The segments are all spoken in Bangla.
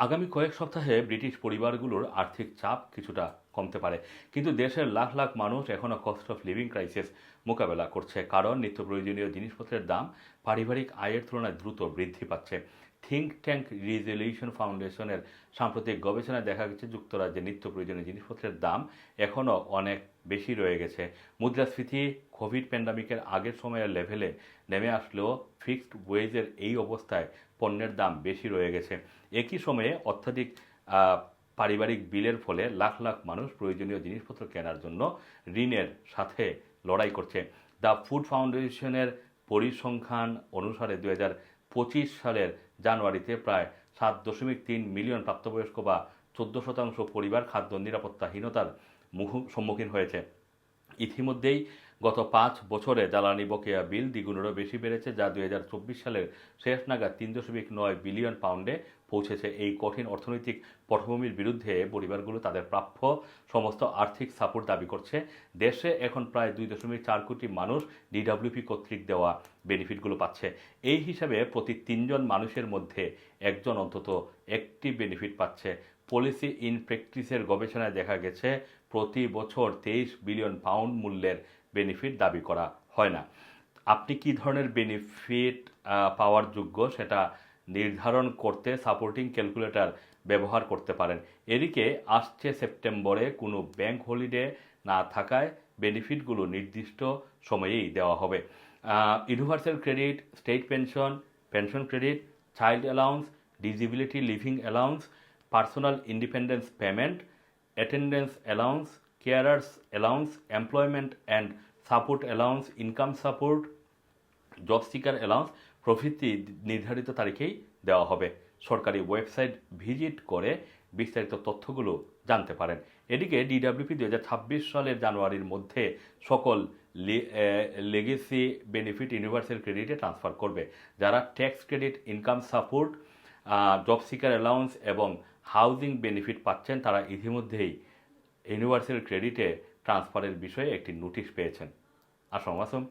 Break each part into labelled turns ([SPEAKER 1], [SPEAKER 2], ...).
[SPEAKER 1] আগামী কয়েক সপ্তাহে ব্রিটিশ পরিবারগুলোর আর্থিক চাপ কিছুটা কমতে পারে। কিন্তু দেশের লাখ লাখ মানুষ এখনও কস্ট অফ লিভিং ক্রাইসিস মোকাবেলা করছে, কারণ নিত্য প্রয়োজনীয় জিনিসপত্রের দাম পারিবারিক আয়ের তুলনায় দ্রুত বৃদ্ধি পাচ্ছে। থিঙ্ক ট্যাঙ্ক রিজলিউশন ফাউন্ডেশনের সাম্প্রতিক গবেষণায় দেখা গেছে যুক্তরাজ্যে নিত্য প্রয়োজনীয় জিনিসপত্রের দাম এখনও অনেক বেশি রয়ে গেছে। মুদ্রাস্ফীতি কোভিড প্যান্ডামিকের আগের সময়ের লেভেলে নেমে আসলেও ফিক্সড ওয়েজের এই অবস্থায় পণ্যের দাম বেশি রয়ে গেছে। একই সময়ে অত্যাধিক পারিবারিক বিলের ফলে লাখ লাখ মানুষ প্রয়োজনীয় জিনিসপত্র কেনার জন্য ঋণের সাথে লড়াই করছে। দ্য ফুড ফাউন্ডেশনের পরিসংখ্যান অনুসারে দু হাজার পঁচিশ সালের জানুয়ারিতে প্রায় সাত দশমিক তিন মিলিয়ন প্রাপ্তবয়স্ক বা চোদ্দ শতাংশ পরিবার খাদ্য নিরাপত্তাহীনতার মুখ সম্মুখীন হয়েছে। ইতিমধ্যেই গত পাঁচ বছরে জ্বালানি বকেয়া বিল দ্বিগুণেরও বেশি বেড়েছে, যা দুই হাজার চব্বিশ সালের শেষ নাগাদ তিন দশমিক নয় বিলিয়ন পাউন্ডে পৌঁছেছে। এই কঠিন অর্থনৈতিক পটভূমির বিরুদ্ধে পরিবারগুলো তাদের প্রাপ্য সমস্ত আর্থিক সাপোর্ট দাবি করছে। দেশে এখন প্রায় দুই দশমিক চার কোটি মানুষ ডিডাব্লিউপি কর্তৃক দেওয়া বেনিফিটগুলো পাচ্ছে। এই হিসাবে প্রতি তিনজন মানুষের মধ্যে একজন অন্তত একটি বেনিফিট পাচ্ছে। পলিসি ইন প্র্যাকটিসের গবেষণায় দেখা গেছে, প্রতি বছর তেইশ বিলিয়ন পাউন্ড মূল্যের বেনিফিট দাবি করা হয় না। আপনি কি ধরনের বেনিফিট পাওয়ার যোগ্য সেটা নির্ধারণ করতে সাপোর্টিং ক্যালকুলেটর ব্যবহার করতে পারেন। এদিকে আসছে সেপ্টেম্বরে কোনো ব্যাংক হলিডে না থাকায় বেনিফিটগুলো নির্দিষ্ট সময়েই দেওয়া হবে। Universal credit state pension pension credit child allowance disability living allowance personal independence payment attendance allowance carers allowance employment and support allowance income support job seeker allowance প্রভৃতি নির্ধারিত তারিখেই দেওয়া হবে। সরকারি ওয়েবসাইট ভিজিট করে বিস্তারিত তথ্যগুলো জানতে পারেন। এদিকে ডিডাব্লিউপি দু হাজার ছাব্বিশ সালের জানুয়ারির মধ্যে সকল লেগেসি বেনিফিট ইউনিভার্সাল ক্রেডিটে ট্রান্সফার করবে। যারা tax credit income support job seeker allowance এবং হাউজিং বেনিফিট পাচ্ছেন, তারা ইতিমধ্যেই ইউনিভার্সাল ক্রেডিটে ট্রান্সফারের বিষয়ে একটি নোটিশ পেয়েছেন। Assam Assam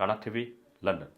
[SPEAKER 1] Rana TV London.